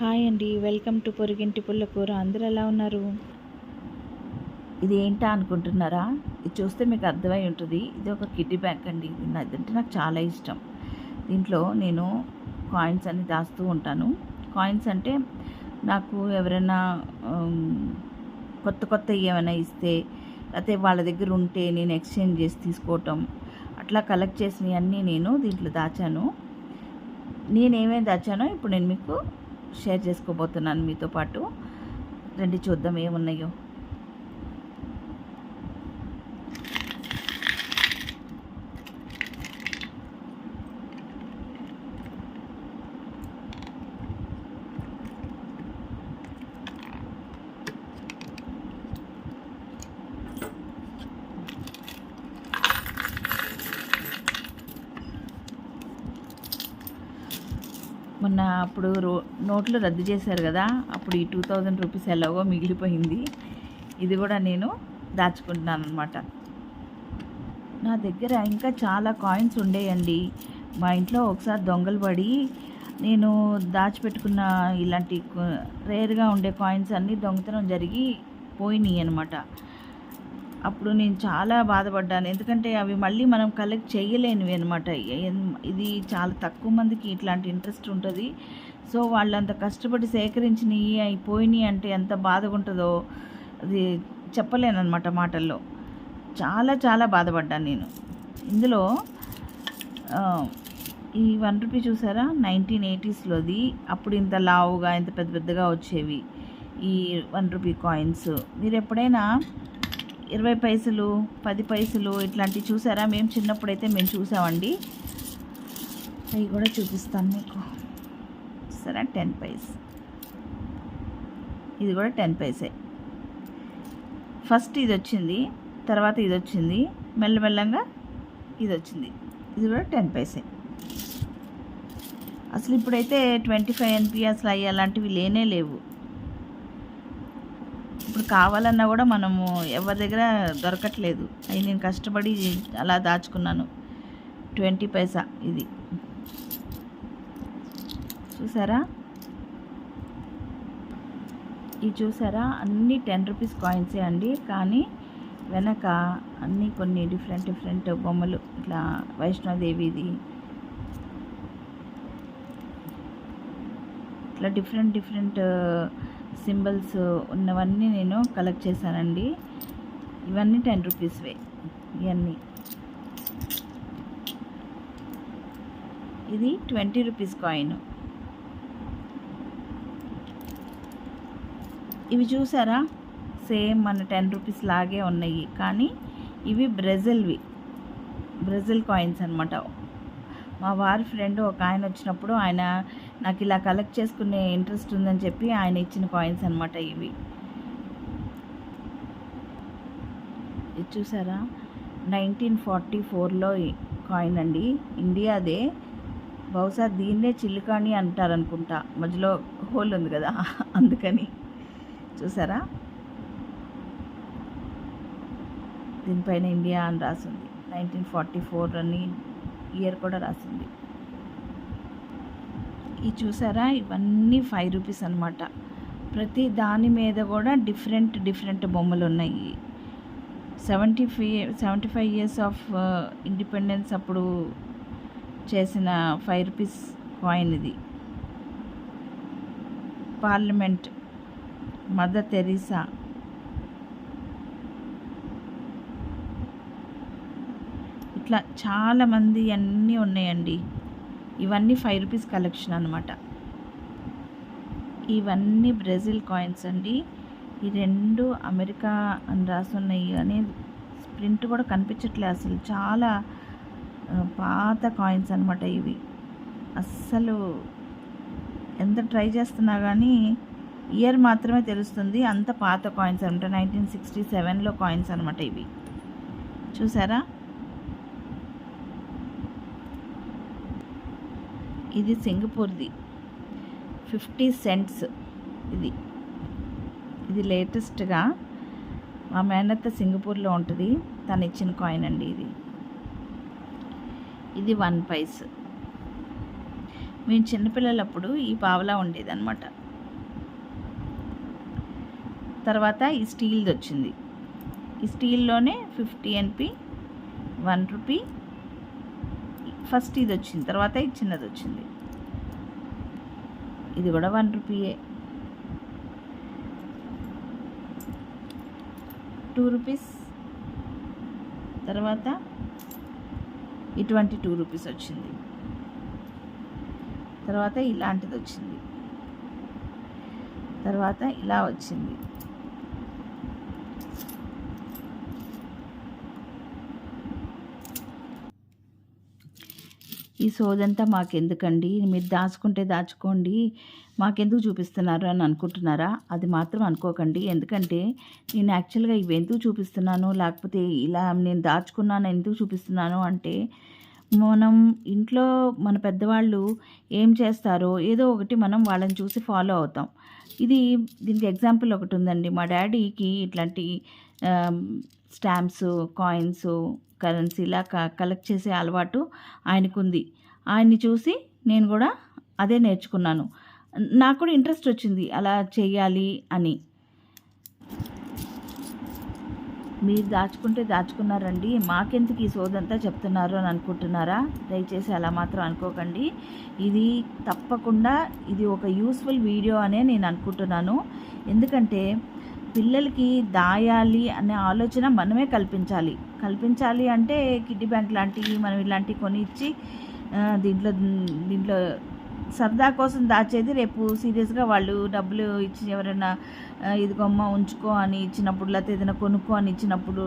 Hi అండి. Welcome to పొరిగింటి పుల్లకూర అందరూ ఎలా ఉన్నారు? ఇది ఏంటా అనుకుంటున్నారా? ఇది చూస్తే మీకు అర్థమై ఉంటుంది. ఇది ఒక కిడ్డీ బ్యాంక్ అండి. ఇది అంటే నాకు చాలా ఇష్టం. దీంట్లో నేను కాయిన్స్ అన్ని దాస్తూ ఉంటాను. కాయిన్స్ అంటే నాకు ఎవరైనా కొత్త కొత్త ఏమైనా ఇస్తే లేకపోతే వాళ్ళ దగ్గర ఉంటే నేను ఎక్స్చేంజ్ చేసి తీసుకోవటం అట్లా కలెక్ట్ చేసినవి అన్నీ నేను దీంట్లో దాచాను. నేనేమేమి దాచానో ఇప్పుడు నేను మీకు షేర్ చేసుకోబోతున్నాను మీతో పాటు. రండి చూద్దాం ఏమున్నాయో. మొన్న అప్పుడు రో నోట్లు రద్దు చేశారు కదా అప్పుడు ఈ టూ థౌజండ్ రూపీస్ ఎలాగో మిగిలిపోయింది. ఇది కూడా నేను దాచుకుంటున్నాను అనమాట నా దగ్గర ఇంకా చాలా కాయిన్స్ ఉండేయండి. మా ఇంట్లో ఒకసారి దొంగలు పడి నేను దాచిపెట్టుకున్న ఇలాంటి రేర్గా ఉండే కాయిన్స్ అన్నీ దొంగతనం జరిగి పోయినాయి అనమాట అప్పుడు నేను చాలా బాధపడ్డాను. ఎందుకంటే అవి మళ్ళీ మనం కలెక్ట్ చేయలేనివి అనమాట ఇది చాలా తక్కువ మందికి ఇట్లాంటి ఇంట్రెస్ట్ ఉంటుంది. సో వాళ్ళంత కష్టపడి సేకరించినవి అయిపోయినాయి అంటే ఎంత బాధగా ఉంటుందో అది చెప్పలేనమాట మాటల్లో. చాలా చాలా బాధపడ్డాను నేను. ఇందులో ఈ వన్ రూపీ చూసారా? నైన్టీన్ ఎయిటీస్లోది అప్పుడు ఇంత లావుగా ఇంత పెద్ద పెద్దగా వచ్చేవి ఈ వన్ రూపీ కాయిన్స్ మీరు ఎప్పుడైనా ఇరవై పైసలు పది పైసలు ఇట్లాంటివి చూసారా? మేము చిన్నప్పుడైతే మేము చూసామండి. అవి కూడా చూపిస్తాను మీకు. సరే టెన్ పైస్. ఇది కూడా టెన్ పైసే. ఫస్ట్ ఇది వచ్చింది తర్వాత ఇది వచ్చింది మెల్లమెల్లంగా ఇది వచ్చింది. ఇది కూడా టెన్ పైసే. అసలు ఇప్పుడైతే ట్వంటీ ఫైవ్ ఎన్పి అసలు అయ్యి అలాంటివి లేనే లేవు. ఇప్పుడు కావాలన్నా కూడా మనము ఎవరి దగ్గర దొరకట్లేదు. అవి నేను కష్టపడి అలా దాచుకున్నాను. ట్వంటీ పైసా ఇది. చూసారా? ఇది చూసారా? అన్నీ టెన్ రూపీస్ కాయిన్సే అండి. కానీ వెనక అన్నీ కొన్ని డిఫరెంట్ డిఫరెంట్ బొమ్మలు. ఇట్లా వైష్ణోదేవిది ఇట్లా డిఫరెంట్ డిఫరెంట్ సింబల్స్ ఉన్నవన్నీ నేను కలెక్ట్ చేశానండి. ఇవన్నీ టెన్ రూపీస్వే ఇవన్నీ ఇది ట్వంటీ రూపీస్ కాయిన్ ఇవి చూసారా? సేమ్ మన టెన్ రూపీస్ లాగే ఉన్నాయి. కానీ ఇవి బ్రెజిల్వి బ్రెజిల్ కాయిన్స్ అనమాట మా వారి ఫ్రెండ్ ఒక ఆయన వచ్చినప్పుడు ఆయన నాకు ఇలా కలెక్ట్ చేసుకునే ఇంట్రెస్ట్ ఉందని చెప్పి ఆయన ఇచ్చిన కాయిన్స్ అనమాట ఇవి. ఇది చూసారా? నైన్టీన్ ఫార్టీ ఫోర్లో కాయిన్ అండి. ఇండియాదే బహుశా దీన్నే చిల్లికాణి అంటారనుకుంటా. మధ్యలో హోల్ ఉంది కదా అందుకని. చూసారా? దీనిపైన ఇండియా అని రాసింది. నైన్టీన్ ఫార్టీ ఫోర్ అని ఇయర్ కూడా రాసింది. ఇది చూసారా? ఇవన్నీ ఫైవ్ రూపీస్ అనమాట ప్రతి దాని మీద కూడా డిఫరెంట్ డిఫరెంట్ బొమ్మలు ఉన్నాయి seventy five seventy five years of independence అప్పుడు చేసిన ఫైవ్ రూపీస్ కాయిన్ ఇది. Parliament Mother Teresa. ఇట్లా చాలామంది అన్నీ ఉన్నాయండి. ఇవన్నీ ఫైవ్ రూపీస్ కలెక్షన్ అనమాట ఇవన్నీ బ్రెజిల్ కాయిన్స్ అండి. ఈ రెండు అమెరికా అని రాసున్నాయి కానీ ప్రింట్ కూడా కనిపించట్లేదు అసలు. చాలా పాత కాయిన్స్ అనమాట ఇవి. అస్సలు ఎంత ట్రై చేస్తున్నా కానీ ఇయర్ మాత్రమే తెలుస్తుంది. అంత పాత కాయిన్స్ అనమాట నైన్టీన్ సిక్స్టీ సెవెన్లో కాయిన్స్ అనమాట ఇవి. చూసారా? ఇది సింగపూర్ది. ఫిఫ్టీ సెంట్స్ ఇది. ఇది లేటెస్ట్గా మా మేనత్త సింగపూర్లో ఉంటుంది. తను ఇచ్చిన కాయిన్ అండి ఇది. ఇది వన్ పైస్. మేము చిన్నపిల్లలప్పుడు ఈ పావలా ఉండేదన్నమాట. తర్వాత ఈ స్టీల్ది వచ్చింది ఈ స్టీల్లోనే fifty N P one rupee first ఇది వచ్చింది తర్వాత ఇది చిన్నది వచ్చింది. ఇది కూడా వన్ రూపీయే. Two rupees. తర్వాత ఇటువంటి టూ రూపీస్ వచ్చింది. తర్వాత ఇలాంటిది వచ్చింది. తర్వాత ఇలా వచ్చింది. ఈ సోదంతా మాకెందుకండి? మీరు దాచుకుంటే దాచుకోండి. మాకెందుకు చూపిస్తున్నారు అని అనుకుంటున్నారా? అది మాత్రం అనుకోకండి. ఎందుకంటే నేను యాక్చువల్గా ఇవి ఎందుకు చూపిస్తున్నాను? లేకపోతే ఇలా నేను దాచుకున్నాను ఎందుకు చూపిస్తున్నాను అంటే మనం ఇంట్లో మన పెద్దవాళ్ళు ఏం చేస్తారో ఏదో ఒకటి మనం వాళ్ళని చూసి ఫాలో అవుతాం. ఇది దీనికి ఎగ్జాంపుల్ ఒకటి ఉందండి. మా డాడీకి ఇట్లాంటి స్టాంప్స్ కాయిన్స్ కరెన్సీ ఇలా కలెక్ట్ చేసే అలవాటు ఆయనకుంది. ఆయన్ని చూసి నేను కూడా అదే నేర్చుకున్నాను. నాకు కూడా ఇంట్రెస్ట్ వచ్చింది అలా చేయాలి అని. మీరు దాచుకుంటే దాచుకున్నారండి. మాకెందుకు ఈ సోదంతా చెప్తున్నారు అని అనుకుంటున్నారా? దయచేసి అలా మాత్రం అనుకోకండి. ఇది తప్పకుండా ఇది ఒక యూస్ఫుల్ వీడియో అనే నేను అనుకుంటున్నాను. ఎందుకంటే పిల్లలకి దాయాలి అనే ఆలోచన మనమే కల్పించాలి. కల్పించాలి అంటే కిడ్డీ బ్యాంక్ లాంటివి మనం ఇలాంటివి కొని ఇచ్చి దీంట్లో దీంట్లో సరదా కోసం దాచేది రేపు సీరియస్గా వాళ్ళు డబ్బులు ఇచ్చి ఎవరైనా ఆ, ఇదిగోమ్మ ఉంచుకో అని ఇచ్చినప్పుడు లేకపోతే ఏదైనా కొనుక్కో అని ఇచ్చినప్పుడు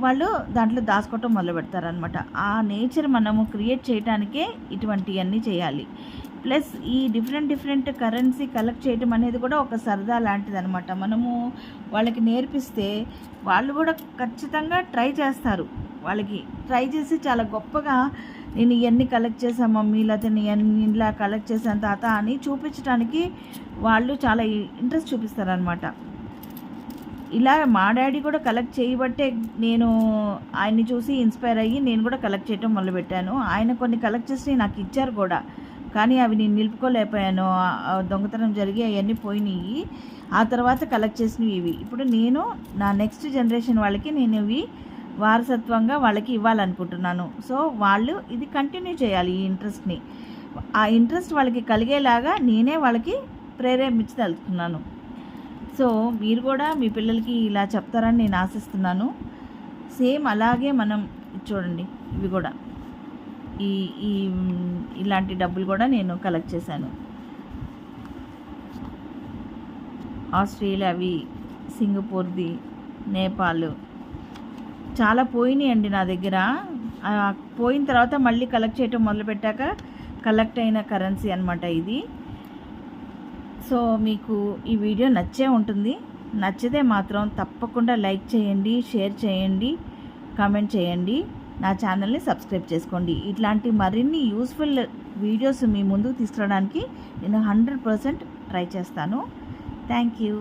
వాళ్ళు దాంట్లో దాచుకోవటం మొదలు పెడతారనమాట ఆ నేచర్ మనము క్రియేట్ చేయడానికే ఇటువంటివన్నీ చేయాలి. ప్లస్ ఈ డిఫరెంట్ డిఫరెంట్ కరెన్సీ కలెక్ట్ చేయడం అనేది కూడా ఒక సరదా లాంటిది అనమాట మనము వాళ్ళకి నేర్పిస్తే వాళ్ళు కూడా ఖచ్చితంగా ట్రై చేస్తారు. వాళ్ళకి ట్రై చేసి చాలా గొప్పగా నేను ఇవన్నీ కలెక్ట్ చేశాను మమ్మీ లేకపోతే నేను ఇవన్నీ ఇలా కలెక్ట్ చేశాను తాత అని చూపించడానికి వాళ్ళు చాలా ఇంట్రెస్ట్ చూపిస్తారనమాట ఇలా మా డాడీ కూడా కలెక్ట్ చేయబట్టే నేను ఆయన్ని చూసి ఇన్స్పైర్ అయ్యి నేను కూడా కలెక్ట్ చేయడం మొదలుపెట్టాను. ఆయన కొన్ని కలెక్ట్ చేసి నాకు ఇచ్చారు కూడా. కానీ అవి నేను నిలుపుకోలేకపోయాను. దొంగతనం జరిగి అవన్నీ పోయినాయి. ఆ తర్వాత కలెక్ట్ చేసినవి ఇవి. ఇప్పుడు నేను నా నెక్స్ట్ జనరేషన్ వాళ్ళకి నేను ఇవి వారసత్వంగా వాళ్ళకి ఇవ్వాలనుకుంటున్నాను. సో వాళ్ళు ఇది కంటిన్యూ చేయాలి ఈ ఇంట్రెస్ట్ని ఆ ఇంట్రెస్ట్ వాళ్ళకి కలిగేలాగా నేనే వాళ్ళకి ప్రేరేపించదలుచుకున్నాను. సో మీరు కూడా మీ పిల్లలకి ఇలా చెప్తారని నేను ఆశిస్తున్నాను. సేమ్ అలాగే మనం చూడండి ఇవి కూడా. ఈ ఈ ఇలాంటి డబ్బులు కూడా నేను కలెక్ట్ చేశాను. ఆస్ట్రేలియావి సింగపూర్ది నేపాల్. చాలా పోయినాయి అండి నా దగ్గర. పోయిన తర్వాత మళ్ళీ కలెక్ట్ చేయటం మొదలుపెట్టాక కలెక్ట్ అయిన కరెన్సీ అనమాట ఇది. సో మీకు ఈ వీడియో నచ్చే ఉంటుంది. నచ్చితే మాత్రం తప్పకుండా లైక్ చేయండి షేర్ చేయండి కామెంట్ చేయండి. నా ఛానల్ని సబ్స్క్రైబ్ చేసుకోండి. ఇట్లాంటి మరిన్ని యూస్ఫుల్ వీడియోస్ మీ ముందుకు తీసుకురావడానికి నేను హండ్రెడ్ పర్సెంట్ ట్రై చేస్తాను. Thank you.